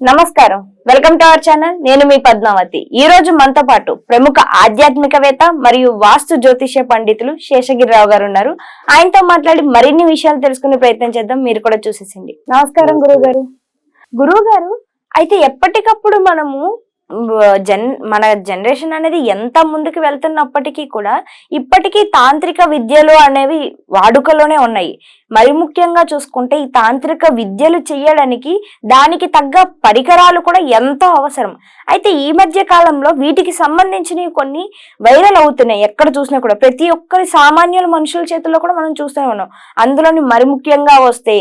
నమస్కారం. Welcome to our channel. నేను మీ పద్మావతి. ఈ రోజు మనతో పాటు ప్రముఖ ఆధ్యాత్మికవేత్త మరియు వాస్తు జ్యోతిష్య పండితులు శేషగిరిరావు గారు ఉన్నారు. ఆయనతో మాట్లాడి మరిన్ని విషయాలు తెలుసుకునే ప్రయత్నం చేద్దాం. మీరు కూడా చూసేసింది నమస్కారం గురువు గారు గురువు గారు అయితే ఎప్పటికప్పుడు మనము జన్ మన జనరేషన్ అనేది ఎంత ముందుకు వెళ్తున్నప్పటికీ కూడా ఇప్పటికీ తాంత్రిక విద్యలు అనేవి వాడుకలోనే ఉన్నాయి. మరి ముఖ్యంగా చూసుకుంటే ఈ తాంత్రిక విద్యలు చేయడానికి దానికి తగ్గ పరికరాలు కూడా ఎంతో అవసరం. అయితే ఈ మధ్య కాలంలో వీటికి సంబంధించినవి కొన్ని వైరల్ అవుతున్నాయి. ఎక్కడ చూసినా కూడా ప్రతి ఒక్కరి సామాన్యుల మనుషుల చేతుల్లో కూడా మనం చూస్తూనే ఉన్నాం. అందులోని మరి ముఖ్యంగా వస్తే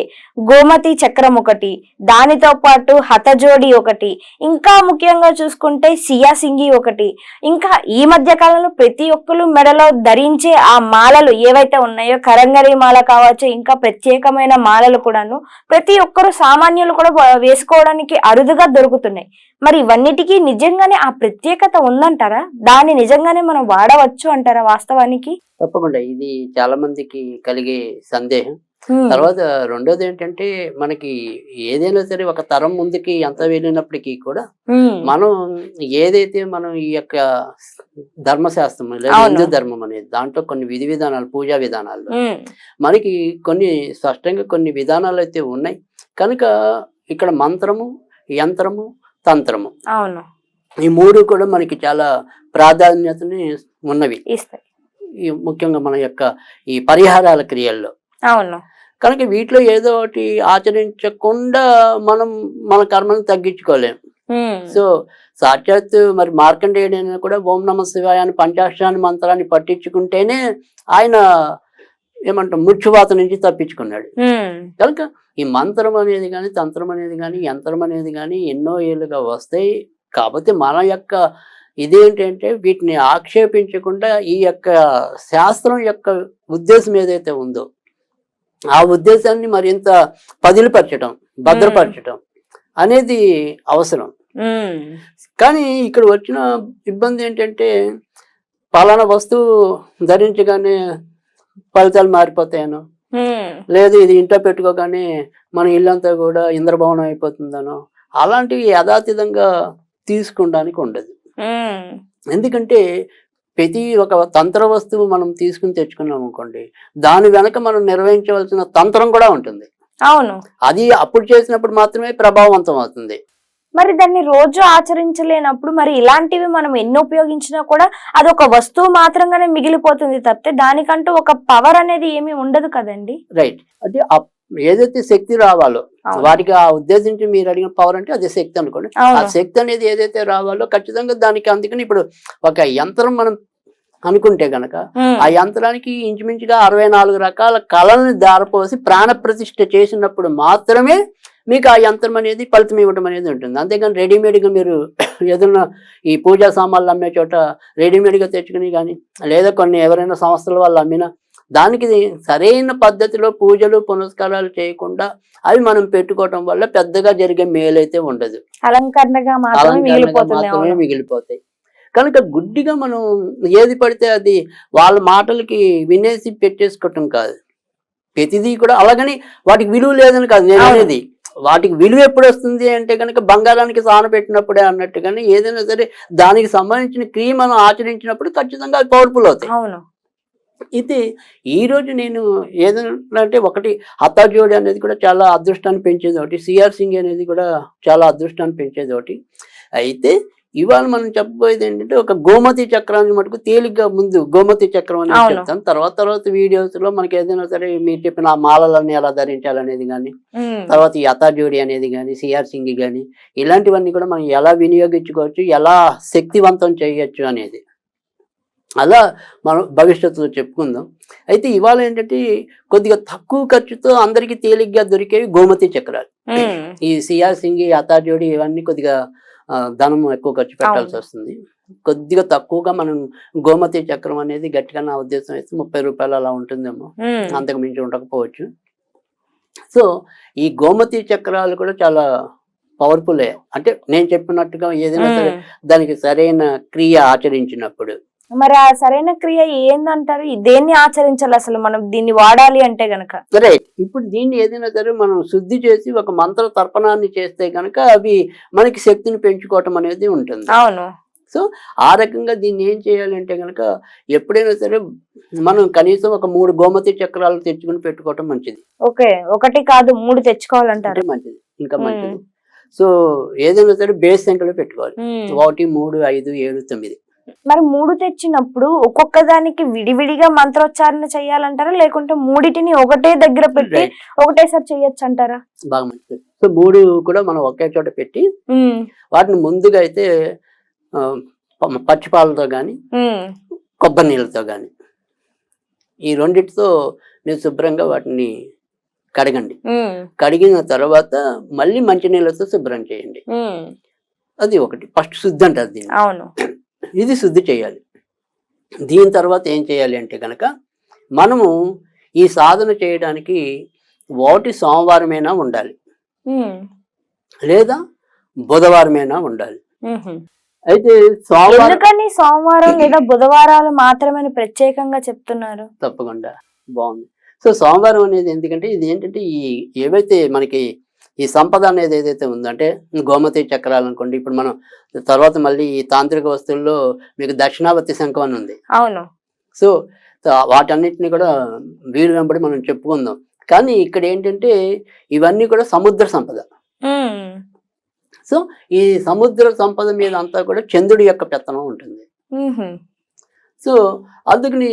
గోమతి చక్రం ఒకటి దానితో పాటు హతజోడి ఒకటి ఇంకా ముఖ్యంగా చూసుకుంటే సియా సింగి ఒకటి. ఇంకా ఈ మధ్య కాలంలో ప్రతి ఒక్కరు మెడలో ధరించే ఆ మాలలు ఏవైతే ఉన్నాయో కరంగరి మాల కావచ్చు ఇంకా ప్రత్యేకమైన మాలలు కూడాను ప్రతి ఒక్కరు సామాన్యులు కూడా వేసుకోవడానికి అరుదుగా దొరుకుతున్నాయి. మరి ఇవన్నిటికీ నిజంగానే ఆ ప్రత్యేకత ఉందంటారా? దాన్ని నిజంగానే మనం వాడవచ్చు అంటారా వాస్తవానికి? తప్పకుండా. ఇది చాలా మందికి కలిగే సందేహం. తర్వాత రెండోది ఏంటంటే మనకి ఏదైనా సరే ఒక తరం ముందుకి ఎంత వెళ్ళినప్పటికీ కూడా. మనం ఏదైతే మనం ఈ యొక్క ధర్మశాస్త్రం లేదా. హిందూ ధర్మం అనేది దాంట్లో కొన్ని విధి విధానాలు పూజా విధానాలు. మనకి కొన్ని స్పష్టంగా కొన్ని విధానాలు అయితే ఉన్నాయి. కనుక ఇక్కడ మంత్రము యంత్రము తంత్రము అవును. ఈ మూడు కూడా మనకి చాలా ప్రాధాన్యతని ఉన్నవి. ముఖ్యంగా మన యొక్క ఈ పరిహారాల క్రియల్లో. అవును. కనుక వీటిలో ఏదో ఒకటి ఆచరించకుండా మనం మన కర్మను తగ్గించుకోలేం హ్మ్. సో సాక్షాత్ మరి మార్కండేయుడైనా కూడా ఓం నమ శివాయ అని పంచాక్షరాన్ని మంత్రాన్ని పట్టించుకుంటేనే ఆయన ఏమంటాం మృత్యువాత నుంచి తప్పించుకున్నాడు. కనుక ఈ మంత్రం అనేది కానీ తంత్రం అనేది కానీ యంత్రం అనేది కానీ ఎన్నో ఏళ్ళుగా వస్తాయి కాకపోతే మన యొక్క ఇదేంటంటే వీటిని ఆక్షేపించకుండా ఈ యొక్క శాస్త్రం యొక్క ఉద్దేశం ఏదైతే ఉందో ఆ ఉద్దేశాన్ని మరింత పదిలిపరచడం భద్రపరచడం అనేది అవసరం. కానీ ఇక్కడ వచ్చిన ఇబ్బంది ఏంటంటే పలానా వస్తువు ధరించగానే ఫలితాలు మారిపోతాయనో. లేదు ఇది ఇంట్లో పెట్టుకోగానే మన ఇల్లంతా కూడా ఇంద్రభవనం అయిపోతుందనో అలాంటివి యథాతథంగా తీసుకోవడానికి ఉండదు. ఎందుకంటే ప్రతి ఒక తంత్ర వస్తువు మనం తీసుకుని తెచ్చుకున్నాం అనుకోండి దాని వెనక మనం నిర్వహించవలసిన తంత్రం కూడా ఉంటుంది. అవును. అది అప్పుడు చేసినప్పుడు మాత్రమే ప్రభావవంతం అవుతుంది. మరి దాన్ని రోజు ఆచరించలేనప్పుడు మరి ఇలాంటివి మనం ఎన్ని ఉపయోగించినా కూడా అది ఒక వస్తువు మాత్రంగానే మిగిలిపోతుంది తప్పితే దానికంటూ ఒక పవర్ అనేది ఏమీ ఉండదు కదండి? రైట్ అంటే ఆ ఏదైతే శక్తి రావాలో. వాటికి ఆ ఉద్దేశించి మీరు అడిగిన పవర్ అంటే అదే శక్తి అనుకోండి ఆ శక్తి అనేది ఏదైతే రావాలో ఖచ్చితంగా దానికి అందుకని ఇప్పుడు ఒక యంత్రం మనం అనుకుంటే గనక. ఆ యంత్రానికి ఇంచుమించుగా అరవై నాలుగు రకాల కళల్ని దారపోసి ప్రాణ ప్రతిష్ఠ చేసినప్పుడు మాత్రమే మీకు ఆ యంత్రం అనేది ఫలితం ఇవ్వడం అనేది ఉంటుంది అంతేగాని రెడీమేడ్గా మీరు ఏదైనా ఈ పూజా సామాన్లు అమ్మే చోట రెడీమేడ్గా తెచ్చుకుని కానీ లేదా కొన్ని ఎవరైనా సంస్థల వాళ్ళు అమ్మినా దానికి సరైన పద్ధతిలో పూజలు పునస్కారాలు చేయకుండా అవి మనం పెట్టుకోవటం వల్ల పెద్దగా జరిగే మేలైతే ఉండదు. అలంకరణగా మాత్రమే మిగిలిపోతాయి. కనుక గుడ్డిగా మనం ఏది పడితే అది వాళ్ళ మాటలకి వినేసి పెట్టేసుకోవటం కాదు. ప్రతిదీ కూడా అలాగని వాటికి విలువ లేదని కాదు. నేను. అనేది వాటికి విలువ ఎప్పుడు వస్తుంది అంటే కనుక బంగారానికి సాన పెట్టినప్పుడే అన్నట్టుగానే ఏదైనా సరే దానికి సంబంధించిన క్రియ మనం ఆచరించినప్పుడు ఖచ్చితంగా అది పవర్ఫుల్ అవుతాయి. అవును. అయితే ఈ రోజు నేను ఏదైనా అంటే ఒకటి హతాజోడి అనేది కూడా చాలా అదృష్టాన్ని పెంచేది ఒకటి సిఆర్ సింగ్ అనేది కూడా చాలా అదృష్టాన్ని పెంచేది ఒకటి అయితే ఇవాళ మనం చెప్పబోయేది ఏంటంటే ఒక గోమతి చక్రాన్ని మటుకు తేలిగ్గా ముందు గోమతి చక్రం అనేది. చెప్తాను తర్వాత తర్వాత వీడియోస్లో మనకి ఏదైనా సరే మీరు చెప్పిన ఆ మాలలన్నీ ఎలా ధరించాలనేది కానీ. తర్వాత ఈ హతాజోడి అనేది కానీ సిఆర్ సింగ్ కానీ ఇలాంటివన్నీ కూడా మనం ఎలా వినియోగించుకోవచ్చు ఎలా శక్తివంతం చేయొచ్చు అనేది అలా మనం భవిష్యత్తులో చెప్పుకుందాం అయితే ఇవాళ ఏంటంటే కొద్దిగా తక్కువ ఖర్చుతో అందరికీ తేలిగ్గా దొరికేవి గోమతి చక్రాలు. ఈ సిఆర్ సింగ్ ఈ హతాజోడి ఇవన్నీ కొద్దిగా ధనం ఎక్కువ ఖర్చు పెట్టాల్సి. వస్తుంది కొద్దిగా తక్కువగా మనం గోమతి చక్రం అనేది గట్టిగా నా ఉద్దేశం అయితే ముప్పై రూపాయలు అలా ఉంటుందేమో. అంతకు మించి ఉండకపోవచ్చు సో ఈ గోమతి చక్రాలు కూడా చాలా పవర్ఫుల్ అంటే నేను చెప్పినట్టుగా ఏదైనా సరే. దానికి సరైన క్రియ ఆచరించినప్పుడు మరి ఆ సరైన క్రియ ఏందంటారు? దేన్ని ఆచరించాలి అసలు మనం? దీన్ని వాడాలి అంటే గనక. రైట్ ఇప్పుడు దీన్ని ఏదైనా సరే మనం శుద్ధి చేసి ఒక మంత్ర తర్పణాన్ని చేస్తే కనుక అవి మనకి శక్తిని పెంచుకోవటం అనేది ఉంటుంది. అవును. ఆ రకంగా దీన్ని ఏం చేయాలి అంటే కనుక ఎప్పుడైనా సరే మనం కనీసం ఒక మూడు గోమతి చక్రాలు తెచ్చుకుని పెట్టుకోవటం మంచిది. ఓకే. ఒకటి కాదు మూడు తెచ్చుకోవాలంటారు. మంచిది. ఇంకా. మంచిది. సో ఏదైనా సరే బేస్ సంఖ్యలో పెట్టుకోవాలి. ఒకటి మూడు ఐదు ఏడు తొమ్మిది. మరి మూడు తెచ్చినప్పుడు ఒక్కొక్క దానికి విడివిడిగా మంత్రోచ్చారణ చేయాలంటారా? లేకుంటే మూడిటిని ఒకటే దగ్గర పెట్టి. ఒకటేసారి చెయ్యొచ్చు అంటారా బాగా మంచిది. సో మూడు కూడా మనం ఒకే చోట పెట్టి వాటిని ముందుగా అయితే పచ్చిపాలతో కానీ కొబ్బరి నీళ్ళతో కానీ ఈ రెండిటితో మీరు శుభ్రంగా వాటిని కడగండి. కడిగిన తర్వాత మళ్ళీ మంచినీళ్ళతో శుభ్రం చేయండి. అది ఒకటి. ఫస్ట్ శుద్ధి అంటారు దీన్ని. అవును. ఇది శుద్ధి చేయాలి. దీని తర్వాత ఏం చేయాలి అంటే కనుక మనము ఈ సాధన చేయడానికి ఒకటి సోమవారమైనా ఉండాలి. లేదా బుధవారమైనా ఉండాలి. అయితే సోమవారం సోమవారం లేదా బుధవారాలు మాత్రమే ప్రత్యేకంగా చెప్తున్నారు? తప్పకుండా. బాగుంది. సో సోమవారం అనేది ఎందుకంటే ఇది ఏంటంటే ఈ ఏవైతే మనకి ఈ సంపద అనేది ఏదైతే ఉందో అంటే గోమతి చక్రాలు అనుకోండి ఇప్పుడు మనం తర్వాత మళ్ళీ ఈ తాంత్రిక వస్తువుల్లో మీకు దక్షిణావర్తి శంఖం అని ఉంది. అవును. సో వాటన్నిటిని కూడా వీలు వెంబడి మనం చెప్పుకుందాం. కానీ ఇక్కడ ఏంటంటే ఇవన్నీ కూడా సముద్ర సంపద. సో ఈ సముద్ర సంపద మీద అంతా కూడా చంద్రుడి యొక్క పెత్తనం ఉంటుంది. సో అందుకని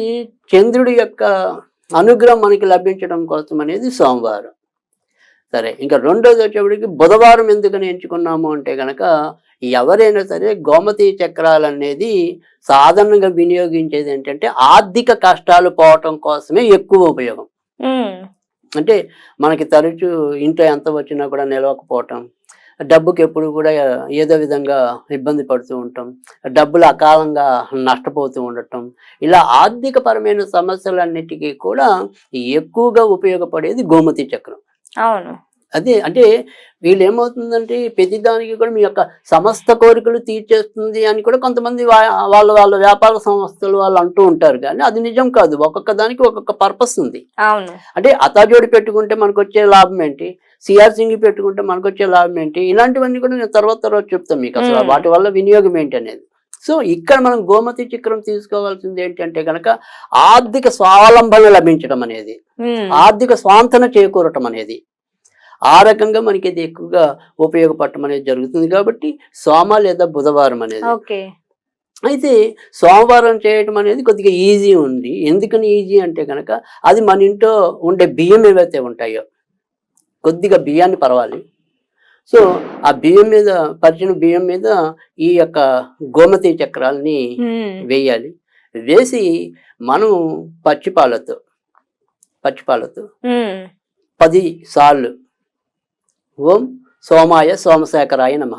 చంద్రుడి యొక్క అనుగ్రహం మనకి లభించడం కోసం అనేది సోమవారం. సరే ఇంకా రెండోది వచ్చేప్పటికి బుధవారం ఎందుకని ఎంచుకున్నాము అంటే గనక ఎవరైనా సరే గోమతి చక్రాలు అనేది సాధారణంగా వినియోగించేది ఏంటంటే ఆర్థిక కష్టాలు పోవటం కోసమే ఎక్కువ ఉపయోగం. అంటే మనకి తరచు ఇంట్లో ఎంత వచ్చినా కూడా నిలవకపోవటం డబ్బుకి ఎప్పుడు కూడా ఏదో విధంగా ఇబ్బంది పడుతూ ఉంటాం డబ్బులు అకాలంగా నష్టపోతూ ఉండటం ఇలా ఆర్థిక పరమైన సమస్యలన్నిటికీ కూడా ఎక్కువగా ఉపయోగపడేది గోమతి చక్రం అవును. అదే అంటే వీళ్ళు ఏమవుతుందంటే ప్రతిదానికి కూడా మీ యొక్క సమస్త కోరికలు తీర్చేస్తుంది అని కూడా కొంతమంది వాళ్ళ వాళ్ళ వ్యాపార సంస్థలు వాళ్ళు అంటూ ఉంటారు. కానీ అది నిజం కాదు. ఒక్కొక్క దానికి ఒక్కొక్క పర్పస్ ఉంది. అంటే అతాజోడి పెట్టుకుంటే మనకు వచ్చే లాభం ఏంటి? సిఆర్ సింగ్ పెట్టుకుంటే మనకు వచ్చే లాభం ఏంటి? ఇలాంటివన్నీ కూడా నేను తర్వాత తర్వాత చెప్తాను మీకు. అసలు. వాటి వల్ల వినియోగం ఏంటి అనేది. సో ఇక్కడ మనం గోమతి చక్రం తీసుకోవాల్సింది ఏంటంటే కనుక ఆర్థిక స్వావలంబన లభించడం అనేది. ఆర్థిక స్వాంతన చేకూరటం అనేది. ఆ రకంగా మనకి ఇది ఎక్కువగా ఉపయోగపడటం అనేది జరుగుతుంది కాబట్టి సోమ లేదా బుధవారం అనేది. అయితే సోమవారం చేయటం అనేది కొద్దిగా ఈజీ ఉంది. ఎందుకని ఈజీ అంటే కనుక అది మన ఇంట్లో ఉండే బియ్యం ఏవైతే ఉంటాయో కొద్దిగా బియ్యాన్ని పరవాలి. సో ఆ బియ్యం మీద పరిచిన బియ్యం మీద ఈ యొక్క గోమతి చక్రాలని. వేయాలి వేసి మనం పచ్చిపాలతో పచ్చిపాలతో. పది సార్లు ఓం సోమాయ సోమశేఖరాయ నమ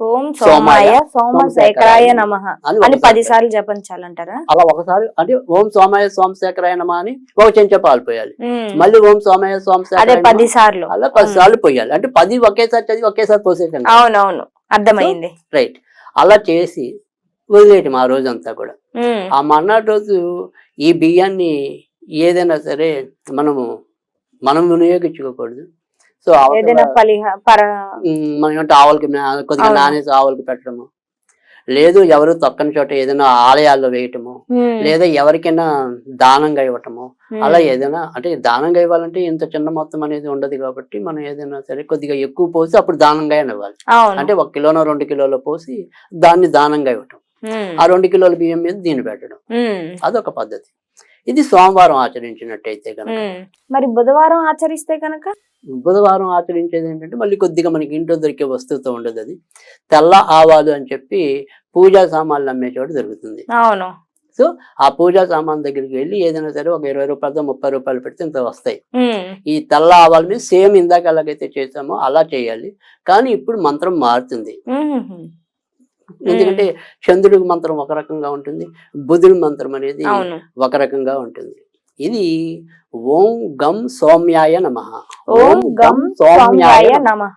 ఓం సోమాయ సోమశేఖరాయ నమ అని అని ఒకసారి పది సార్లు జపించాలంటారా అలా ఒకసారి అంటే ఓం సోమయ సోమశేఖరాయ నమ అని ఒక చెంచా పాలు పోయాలి. మళ్ళీ ఓం సోమయ నమః పది సార్లు అలా పది సార్లు పోయాలి. అంటే పది ఒకేసారి చదివి ఒకేసారి పోసేటండి అవునవును అర్థమైంది. రైట్ అలా చేసి వదిలేయటం ఆ రోజంతా కూడా. ఆ మర్నాటి రోజు ఈ బియ్యాన్ని ఏదైనా సరే మనము మనం వినియోగించుకోకూడదు. సో ఏదైనా మనం ఆవులకి కొద్దిగా. నానేసి ఆవులకి పెట్టడము లేదు ఎవరు తొక్కని చోట ఏదైనా ఆలయాల్లో వేయటము. లేదా ఎవరికైనా దానంగా ఇవ్వటము. అలా ఏదైనా అంటే దానంగా ఇవ్వాలంటే ఇంత చిన్న మొత్తం అనేది ఉండదు కాబట్టి మనం ఏదైనా సరే కొద్దిగా ఎక్కువ పోసి అప్పుడు దానంగా ఇవ్వాలి అంటే ఒక కిలోనో రెండు కిలోలు పోసి దాన్ని దానంగా ఇవ్వటం. ఆ రెండు కిలోల బియ్యం మీద దీన్ని పెట్టడం. అదొక పద్ధతి ఇది సోమవారం ఆచరించినట్టయితే కనుక. మరి బుధవారం ఆచరిస్తే కనుక బుధవారం ఆచరించేది ఏంటంటే మళ్ళీ కొద్దిగా మనకి ఇంట్లో దొరికే వస్తువుతో ఉండదు అది. తెల్ల ఆవాలు అని చెప్పి పూజా సామాన్లు అమ్మే చోట దొరుకుతుంది. అవును. ఆ పూజా సామాన్ దగ్గరికి వెళ్ళి ఏదైనా సరే ఒక ఇరవై రూపాయలతో ముప్పై రూపాయలు పెడితే ఇంత వస్తాయి. ఈ తెల్ల ఆవాల మీద సేమ్ ఇందాక ఎలాగైతే చేసామో అలా చేయాలి. కానీ ఇప్పుడు మంత్రం మారుతుంది. ఎందుకంటే చంద్రుడి మంత్రం ఒక రకంగా ఉంటుంది బుధుడి మంత్రం అనేది ఒక రకంగా ఉంటుంది. ఇది ఓం గం సౌమ్యాయ నమ. ఓం గం సౌమ్యాయ నమః.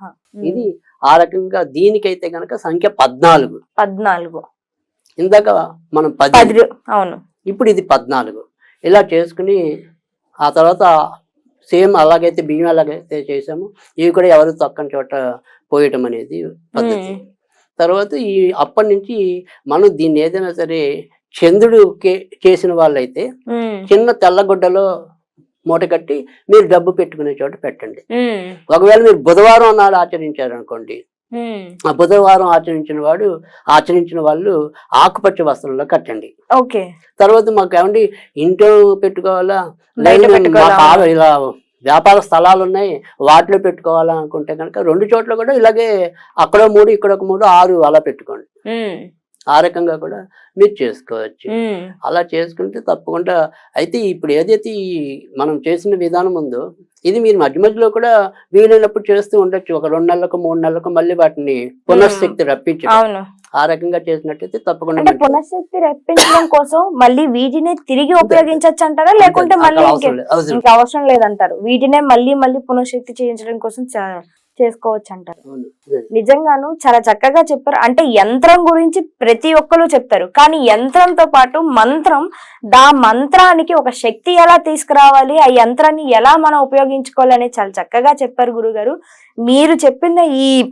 ఇది ఆ రకంగా దీనికైతే గనక సంఖ్య పద్నాలుగు. పద్నాలుగు. ఇందాక మనం పది అవును. ఇప్పుడు ఇది పద్నాలుగు. ఇలా చేసుకుని ఆ తర్వాత సేమ్ అలాగైతే బియ్యం ఎలాగైతే చేసాము. ఇవి కూడా ఎవరు తక్కని చోట పోయటం అనేది పద్ధతి. తర్వాత ఈ అప్పటి నుంచి మనం దీన్ని ఏదైనా సరే చంద్రుడు చేసిన వాళ్ళైతే. చిన్న తెల్లగుడ్డలో మూట కట్టి మీరు డబ్బు పెట్టుకునే చోట పెట్టండి. ఒకవేళ మీరు బుధవారం నాడు ఆచరించారు అనుకోండి. ఆ బుధవారం ఆచరించిన వాడు ఆచరించిన వాళ్ళు ఆకుపచ్చ వస్త్రంలో కట్టండి ఓకే తర్వాత మాకు ఏమండి ఇంట్లో పెట్టుకోవాలా ఇలా వ్యాపార స్థలాలు ఉన్నాయి వాటిలో పెట్టుకోవాలా అనుకుంటే కనుక రెండు చోట్ల కూడా ఇలాగే అక్కడ మూడు ఇక్కడ ఒక మూడు ఆరు అలా పెట్టుకోండి. ఆ రకంగా కూడా మీరు చేసుకోవచ్చు. అలా చేసుకుంటే తప్పకుండా అయితే ఇప్పుడు ఏదైతే ఈ మనం చేసిన విధానం ఉందో ఇది మీరు మధ్య మధ్యలో కూడా వీలైనప్పుడు చేస్తూ ఉండొచ్చు. ఒక రెండు నెలలకు మూడు నెలలకు మళ్ళీ వాటిని పునఃశక్తి రప్పించడం. అవును. ఆ రకంగా చేసినట్టయితే తప్పకుండా. పునఃశక్తి రప్పించడం కోసం మళ్ళీ వీటిని తిరిగి ఉపయోగించవచ్చు అంటారా లేకుంటే మళ్ళీ అవసరం ఇంకే- అవసరం లేదంటారు. వీటినే మళ్ళీ మళ్ళీ పునఃశక్తి చేయించడం కోసం చేసుకోవచ్చు అంటారు. నిజంగాను చాలా చక్కగా చెప్పారు. అంటే యంత్రం గురించి ప్రతి ఒక్కరు చెప్తారు. కానీ యంత్రంతో పాటు మంత్రం దా మంత్రానికి ఒక శక్తి ఎలా తీసుకురావాలి? ఆ యంత్రాన్ని ఎలా మనం ఉపయోగించుకోవాలి అనేది చాలా చక్కగా చెప్పారు గురుగారు. మీరు చెప్పిన ఈ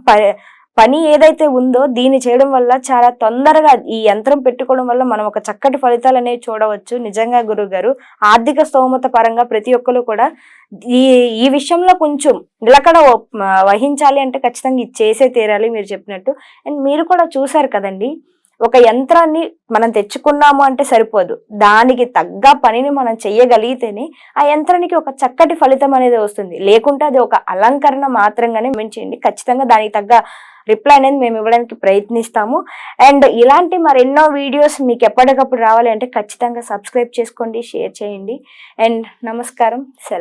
పని ఏదైతే ఉందో దీన్ని చేయడం వల్ల చాలా తొందరగా ఈ యంత్రం పెట్టుకోవడం వల్ల మనం ఒక చక్కటి ఫలితాలు అనేవి చూడవచ్చు. నిజంగా గురువు గారు ఆర్థిక స్తోమత పరంగా ప్రతి ఒక్కరు కూడా ఈ ఈ విషయంలో కొంచెం నిలకడ వహించాలి అంటే ఖచ్చితంగా ఇది చేసే తీరాలి మీరు చెప్పినట్టు. అండ్ మీరు కూడా చూసారు కదండి ఒక యంత్రాన్ని మనం తెచ్చుకున్నాము అంటే సరిపోదు. దానికి తగ్గ పనిని మనం చెయ్యగలిగితేనే ఆ యంత్రానికి ఒక చక్కటి ఫలితం అనేది వస్తుంది. లేకుంటే అది ఒక అలంకరణ మాత్రంగానే మించండి ఖచ్చితంగా దానికి తగ్గ రిప్లై అనేది మేము ఇవ్వడానికి ప్రయత్నిస్తాము. అండ్ ఇలాంటి మరెన్నో వీడియోస్ మీకు ఎప్పటికప్పుడు రావాలి అంటే ఖచ్చితంగా సబ్స్క్రైబ్ చేసుకోండి షేర్ చేయండి. అండ్ నమస్కారం. సెలవు